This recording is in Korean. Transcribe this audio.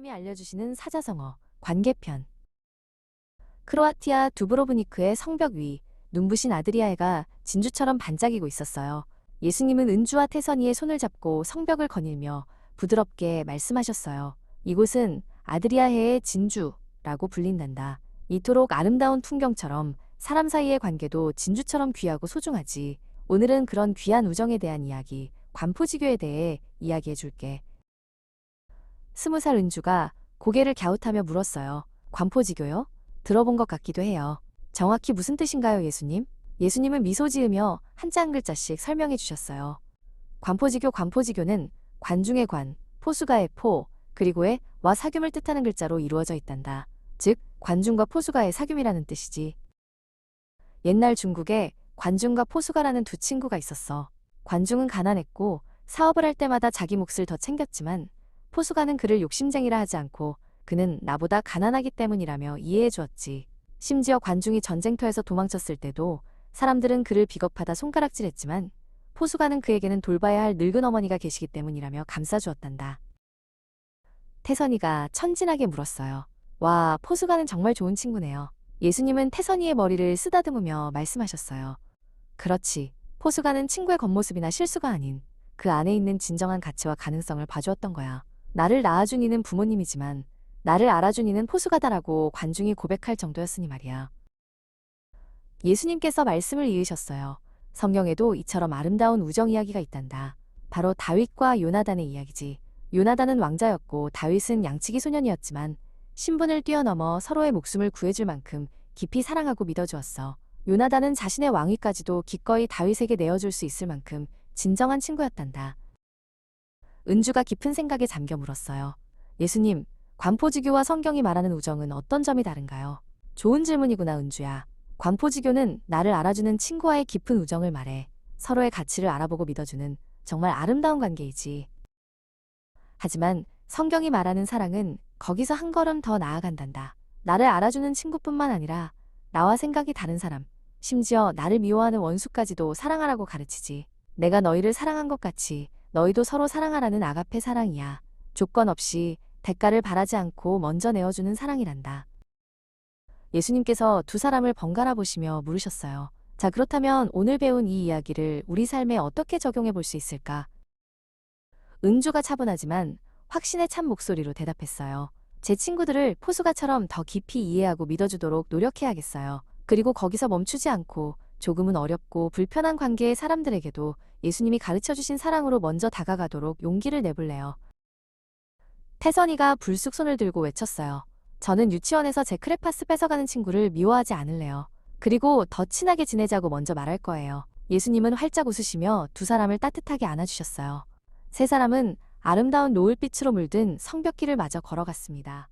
예수님이 알려주시는 사자성어, 관계편. 크로아티아 두브로브니크의 성벽 위, 눈부신 아드리아해가 진주처럼 반짝이고 있었어요. 예수님은 은주와 태선이의 손을 잡고 성벽을 거닐며 부드럽게 말씀하셨어요. 이곳은 아드리아해의 진주라고 불린단다. 이토록 아름다운 풍경처럼 사람 사이의 관계도 진주처럼 귀하고 소중하지. 오늘은 그런 귀한 우정에 대한 이야기, 관포지교에 대해 이야기해 줄게. 스무 살 은주가 고개를 갸웃하며 물었어요. 관포지교요? 들어본 것 같기도 해요. 정확히 무슨 뜻인가요, 예수님? 예수님은 미소 지으며 한자 한 글자씩 설명해 주셨어요. 관포지교 관포지교는 관중의 관, 포수가의 포, 그리고의 와 사귐을 뜻하는 글자로 이루어져 있단다. 즉, 관중과 포수가의 사귐이라는 뜻이지. 옛날 중국에 관중과 포수가라는 두 친구가 있었어. 관중은 가난했고 사업을 할 때마다 자기 몫을 더 챙겼지만 포수가는 그를 욕심쟁이라 하지 않고 그는 나보다 가난하기 때문이라며 이해해 주었지. 심지어 관중이 전쟁터에서 도망쳤을 때도 사람들은 그를 비겁하다 손가락질했지만 포수가는 그에게는 돌봐야 할 늙은 어머니가 계시기 때문이라며 감싸주었단다. 태선이가 천진하게 물었어요. 와, 포수가는 정말 좋은 친구네요. 예수님은 태선이의 머리를 쓰다듬으며 말씀하셨어요. 그렇지. 포수가는 친구의 겉모습이나 실수가 아닌 그 안에 있는 진정한 가치와 가능성을 봐주었던 거야. 나를 낳아준 이는 부모님이지만 나를 알아준 이는 포수가다라고 관중이 고백할 정도였으니 말이야. 예수님께서 말씀을 이으셨어요. 성경에도 이처럼 아름다운 우정 이야기가 있단다. 바로 다윗과 요나단의 이야기지. 요나단은 왕자였고 다윗은 양치기 소년이었지만 신분을 뛰어넘어 서로의 목숨을 구해줄 만큼 깊이 사랑하고 믿어주었어. 요나단은 자신의 왕위까지도 기꺼이 다윗에게 내어줄 수 있을 만큼 진정한 친구였단다. 은주가 깊은 생각에 잠겨 물었어요. 예수님, 관포지교와 성경이 말하는 우정은 어떤 점이 다른가요? 좋은 질문이구나, 은주야. 관포지교는 나를 알아주는 친구와의 깊은 우정을 말해 서로의 가치를 알아보고 믿어주는 정말 아름다운 관계이지. 하지만 성경이 말하는 사랑은 거기서 한 걸음 더 나아간단다. 나를 알아주는 친구뿐만 아니라 나와 생각이 다른 사람, 심지어 나를 미워하는 원수까지도 사랑하라고 가르치지. 내가 너희를 사랑한 것 같이 너희도 서로 사랑하라는 아가페 사랑이야. 조건 없이 대가를 바라지 않고 먼저 내어주는 사랑이란다. 예수님께서 두 사람을 번갈아 보시며 물으셨어요. 자, 그렇다면 오늘 배운 이 이야기를 우리 삶에 어떻게 적용해 볼 수 있을까? 은주가 차분하지만 확신에 찬 목소리로 대답했어요. 제 친구들을 포수가처럼 더 깊이 이해하고 믿어주도록 노력해야겠어요. 그리고 거기서 멈추지 않고 조금은 어렵고 불편한 관계의 사람들에게도 예수님이 가르쳐 주신 사랑으로 먼저 다가가도록 용기를 내볼래요. 태선이가 불쑥 손을 들고 외쳤어요. 저는 유치원에서 제 크레파스 뺏어가는 친구를 미워하지 않을래요. 그리고 더 친하게 지내자고 먼저 말할 거예요. 예수님은 활짝 웃으시며 두 사람을 따뜻하게 안아주셨어요. 세 사람은 아름다운 노을빛으로 물든 성벽길을 마저 걸어갔습니다.